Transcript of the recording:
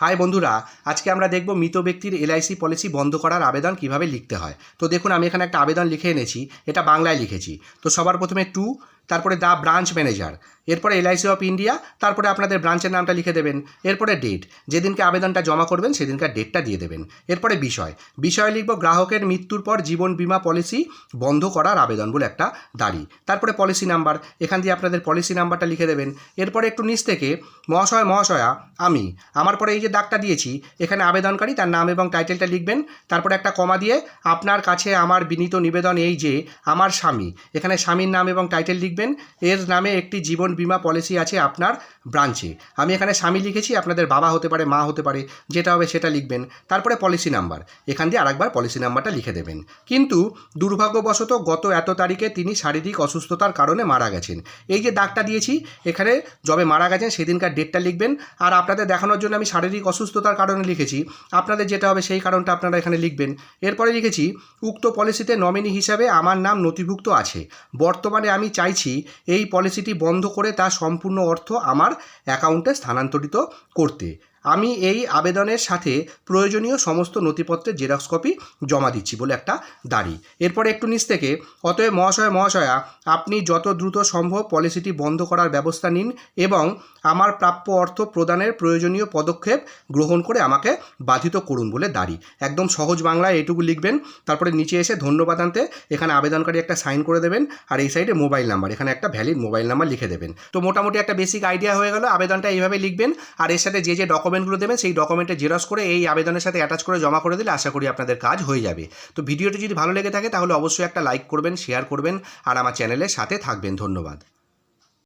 High বন্ধুরা, আজকে আমরা দেখব মৃত ব্যক্তির এলআইসি পলিসি বন্ধ করার আবেদন কীভাবে লিখতে হয়। তো দেখুন, আমি এখানে একটা আবেদন লিখে এনেছি, এটা বাংলায় লিখেছি। তো সবার প্রথমে টু, তারপরে দ্য ব্রাঞ্চ ম্যানেজার। এরপরে এলআইসি অফ ইন্ডিয়া তারপরে আপনাদের ব্রাঞ্চের নামটা লিখে দেবেন। এরপরে ডেট যেদিনকে আবেদনটা জমা করবেন, সেদিনকার ডেটটা দিয়ে দেবেন। এরপরে বিষয়। বিষয় লিখব গ্রাহকের মৃত্যুর পর জীবন বিমা পলিসি বন্ধ করার আবেদন বলে একটা দাড়ি তারপরে পলিসি নাম্বার, এখান দিয়ে আপনাদের পলিসি নাম্বারটা লিখে দেবেন। এরপরে একটু নিচ থেকে, মহাশয়, মহাশয়া, আমি, আমার পরে এই যে দাগটা দিয়েছি, এখানে আবেদনকারী তার নাম এবং টাইটেলটা লিখবেন। তারপরে একটা কমা দিয়ে, আপনার কাছে আমার বিনীত নিবেদন এই যে, আমার স্বামী। এখানে স্বামীর নাম এবং টাইটেল লিখবেন। এর নামে একটি জীবন বীমা পলিসি আছে আপনার ব্রাঞ্চে আমি এখানে স্বামী লিখেছি, আপনাদের বাবা হতে পারে, মা হতে পারে, যেটা হবে সেটা লিখবেন। তারপরে পলিসি নাম্বার এখান দিয়ে আরেকবার পলিসি নাম্বারটা লিখে দেবেন। কিন্তু দুর্ভাগ্যবশত গত এত তারিখে তিনি শারীরিক অসুস্থতার কারণে মারা গেছেন। এই যে দাগটা দিয়েছি, এখানে যবে মারা গেছেন সেদিনকার ডেটটা লিখবেন। আর আপনাদের দেখানোর জন্য আমি শারীরিক অসুস্থতার কারণে লিখেছি। আপনাদের যেটা হবে সেই কারণটা আপনারা এখানে লিখবেন। এরপরে লিখেছি, উক্ত পলিসিতে নমিনি হিসাবে আমার নাম নথিভুক্ত আছে। বর্তমানে আমি চাইছি এই পলিসিটি বন্ধ করে তার সম্পূর্ণ অর্থ আমার অ্যাকাউন্টে স্থানান্তরিত করতে। আমি এই আবেদনের সাথে প্রয়োজনীয় সমস্ত নথিপত্রের জেরক্স কপি জমা দিচ্ছি বলে একটা দাড়ি এরপরে একটু নিচ থেকে, অতএব মহাশয়, মহাশয়া, আপনি যত দ্রুত সম্ভব পলিসিটি বন্ধ করার ব্যবস্থা নিন এবং আমার প্রাপ্য অর্থ প্রদানের প্রয়োজনীয় পদক্ষেপ গ্রহণ করে আমাকে বাধিত করুন বলে দাড়ি একদম সহজ বাংলায় এটুকু লিখবেন, তারপরে নিচে এসে ধন্যবাদ আনতে এখানে আবেদনকারী একটা সাইন করে দেবেন আর এই সাইডে মোবাইল নাম্বার, এখানে একটা ভ্যালিড মোবাইল নাম্বার লিখে দেবেন। তো মোটামুটি একটা বেসিক আইডিয়া হয়ে গেল, আবেদনটা এইভাবে লিখবেন আর এর সাথে যে যে ডকুমেন্টগুলো দেবেন, সেই ডকুমেন্টে জেরক্স করে এই আবেদনের সাথে অ্যাটাচ করে জমা করে দিলে আশা করি আপনাদের কাজ হয়ে যাবে। তো ভিডিওটি যদি ভালো লেগে থাকে তাহলে অবশ্যই একটা লাইক করবেন শেয়ার করবেন, আর আমার চ্যানেলের সাথে থাকবেন। ধন্যবাদ।